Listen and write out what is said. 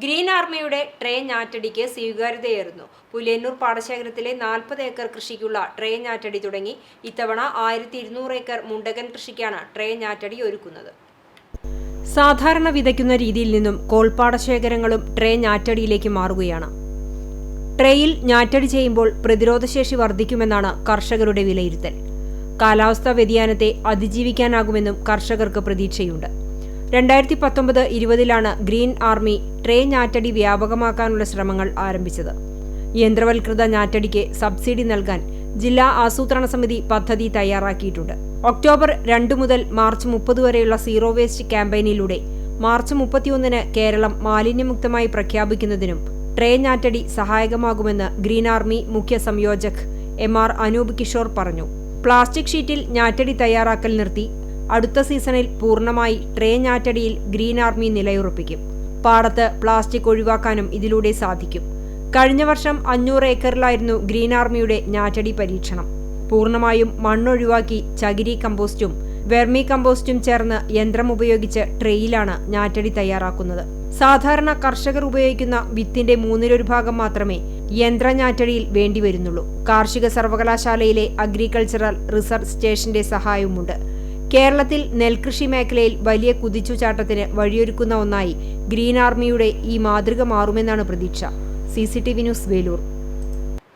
Green ആർമിയുടെ train ഞാറ്റടിക്ക് സ്വീകാര്യതയേറുന്നു. Puliyannur പാടശേഖരത്തിലെ നാൽപ്പത് acre കൃഷിക്കുള്ള train ഞാറ്റടി തുടങ്ങി. ഇത്തവണ ആയിരത്തി ഇരുന്നൂറ് ഏക്കർ മുണ്ടകൻ കൃഷിക്കാണ് ട്രെയിൻ ഞാറ്റടി ഒരുക്കുന്നത്. സാധാരണ വിതയ്ക്കുന്ന രീതിയിൽ നിന്നും കോൾപ്പാടശേഖരങ്ങളും ട്രെയിൻ ഞാറ്റടിയിലേക്ക് മാറുകയാണ്. ട്രെയിൽ ഞാറ്റടി ചെയ്യുമ്പോൾ പ്രതിരോധശേഷി വർദ്ധിക്കുമെന്നാണ് കർഷകരുടെ വിലയിരുത്തൽ. കാലാവസ്ഥാ വ്യതിയാനത്തെ അതിജീവിക്കാനാകുമെന്നും കർഷകർക്ക് പ്രതീക്ഷയുണ്ട്. രണ്ടായിരത്തി പത്തൊമ്പത് ഇരുപതിലാണ് ഗ്രീൻ ആർമി ട്രെയിൻ ഞാറ്റടി വ്യാപകമാക്കാനുള്ള ശ്രമങ്ങൾ ആരംഭിച്ചത്. യന്ത്രവൽകൃത ഞാറ്റടിക്ക് സബ്സിഡി നൽകാൻ ജില്ലാ ആസൂത്രണ സമിതി പദ്ധതി തയ്യാറാക്കിയിട്ടുണ്ട്. ഒക്ടോബർ രണ്ട് മുതൽ മാർച്ച് മുപ്പത് വരെയുള്ള സീറോ വേസ്റ്റ് ക്യാമ്പയിനിലൂടെ മാർച്ച് മുപ്പത്തിയൊന്നിന് കേരളം മാലിന്യമുക്തമായി പ്രഖ്യാപിക്കുന്നതിനും ട്രേ ഞാറ്റടി സഹായകമാകുമെന്ന് ഗ്രീൻ ആർമി മുഖ്യ സംയോജക് എം ആർ അനൂപ് കിഷോർ പറഞ്ഞു. പ്ലാസ്റ്റിക് ഷീറ്റിൽ ഞാറ്റടി തയ്യാറാക്കൽ നിർത്തി അടുത്ത സീസണിൽ പൂർണമായി ട്രേ ഞാറ്റടിയിൽ ഗ്രീൻ ആർമി നിലയുറപ്പിക്കും. പാടത്ത് പ്ലാസ്റ്റിക് ഒഴിവാക്കാനും ഇതിലൂടെ സാധിക്കും. കഴിഞ്ഞ വർഷം അഞ്ഞൂറ് ഏക്കറിലായിരുന്നു ഗ്രീൻ ആർമിയുടെ ഞാറ്റടി പരീക്ഷണം. പൂർണമായും മണ്ണൊഴിവാക്കി ചകിരി കമ്പോസ്റ്റും വെർമി കമ്പോസ്റ്റും ചേർന്ന് യന്ത്രം ഉപയോഗിച്ച് ട്രേയിലാണ് ഞാറ്റടി തയ്യാറാക്കുന്നത്. സാധാരണ കർഷകർ ഉപയോഗിക്കുന്ന വിത്തിന്റെ മൂന്നിലൊരു ഭാഗം മാത്രമേ യന്ത്ര ഞാറ്റടിയിൽ വേണ്ടിവരുന്നുള്ളൂ. കാർഷിക സർവകലാശാലയിലെ അഗ്രികൾച്ചറൽ റിസർച്ച് സ്റ്റേഷന്റെ സഹായവുമുണ്ട്. കേരളത്തിൽ നെൽകൃഷി മേഖലയിൽ വലിയ കുതിച്ചുചാട്ടത്തിന് വഴിയൊരുക്കുന്ന ഒന്നായി ഗ്രീൻ ആർമിയുടെ ഈ മാതൃക മാറുമെന്നാണ് പ്രതീക്ഷ. C news Veloor.